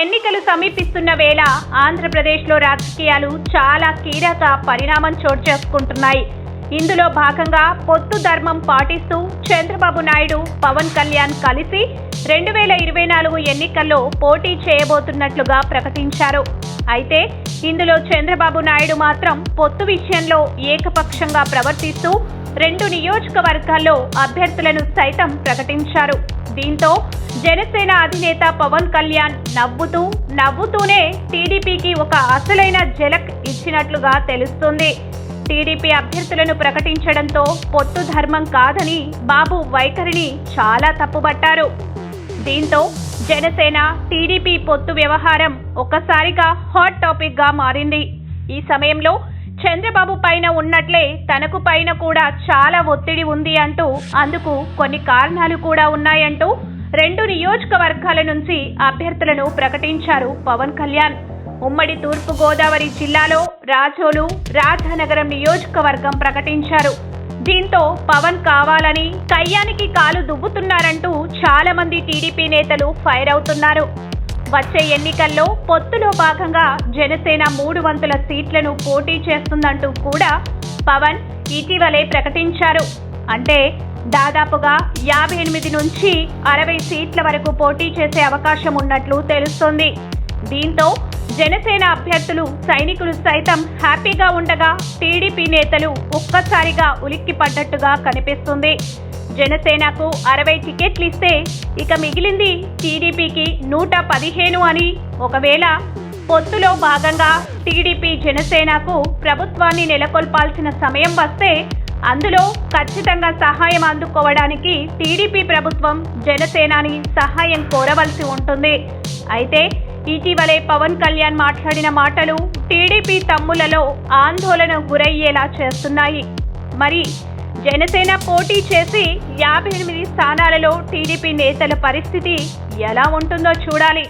ఎన్నికలు సమీపిస్తున్న వేళ ఆంధ్రప్రదేశ్లో రాజకీయాలు చాలా కీలక పరిణామం చోటు చేసుకుంటున్నాయి. ఇందులో భాగంగా పొత్తు ధర్మం పాటిస్తూ చంద్రబాబు నాయుడు పవన్ కళ్యాణ్ కలిసి రెండు వేల ఇరవై నాలుగు ఎన్నికల్లో పోటీ చేయబోతున్నట్లుగా ప్రకటించారు. అయితే ఇందులో చంద్రబాబు నాయుడు మాత్రం పొత్తు విషయంలో ఏకపక్షంగా ప్రవర్తిస్తూ రెండు నియోజకవర్గాల్లో అభ్యర్థులను సైతం ప్రకటించారు. దీంతో జనసేన అధినేత పవన్ కళ్యాణ్ నవ్వుతూ నవ్వుతూనే టీడీపీకి ఒక అసలైన జలక్ ఇచ్చినట్లుగా తెలుస్తుంది. టీడీపీ అభ్యర్థులను ప్రకటించడంతో పొత్తు ధర్మం కాదని బాబు వైఖరిని చాలా తప్పుబట్టారు. దీంతో జనసేన టీడీపీ పొత్తు వ్యవహారం ఒక్కసారిగా హాట్ టాపిక్గా మారింది. ఈ సమయంలో చంద్రబాబు పైన ఉన్నట్లే తనకు పైన కూడా చాలా ఒత్తిడి ఉంది అంటూ అందుకు కొన్ని కారణాలు కూడా ఉన్నాయంటూ రెండు నియోజకవర్గాల నుంచి అభ్యర్థులను ప్రకటించారు పవన్ కళ్యాణ్. ఉమ్మడి తూర్పు గోదావరి జిల్లాలో రాజోలు రాధానగరం నియోజకవర్గం ప్రకటించారు. దీంతో పవన్ కావాలని కయ్యానికి కాలు దువ్వుతున్నారంటూ చాలా మంది టీడీపీ నేతలు ఫైర్ అవుతున్నారు. వచ్చే ఎన్నికల్లో పొత్తులో భాగంగా జనసేన మూడు వంతుల సీట్లను పోటీ చేస్తుందంటూ కూడా పవన్ ఇటీవలే ప్రకటించారు. అంటే దాదాపుగా యాభై ఎనిమిది నుంచి అరవై సీట్ల వరకు పోటీ చేసే అవకాశం ఉన్నట్లు తెలుస్తోంది. దీంతో జనసేన అభ్యర్థులు సైనికులు సైతం హ్యాపీగా ఉండగా టీడీపీ నేతలు ఒక్కసారిగా ఉలిక్కి పడ్డట్టుగా కనిపిస్తుంది. జనసేనకు అరవై టికెట్లు ఇస్తే ఇక మిగిలింది టీడీపీకి నూట పదిహేను అని. ఒకవేళ పొత్తులో భాగంగా టీడీపీ జనసేనకు ప్రభుత్వాన్ని నెలకొల్పాల్సిన సమయం వస్తే అందులో ఖచ్చితంగా సహాయం అందుకోవడానికి టీడీపీ ప్రభుత్వం జనసేనాని సహాయం కోరవలసి ఉంటుంది. అయితే ఇటీవలే పవన్ కళ్యాణ్ మాట్లాడిన మాటలు టీడీపీ తమ్ములలో ఆందోళన గురయ్యేలా చేస్తున్నాయి. మరి జనసేన పోటీ చేసి యాభై ఎనిమిది స్థానాలలో టీడీపీ నేతల పరిస్థితి ఎలా ఉంటుందో చూడాలి.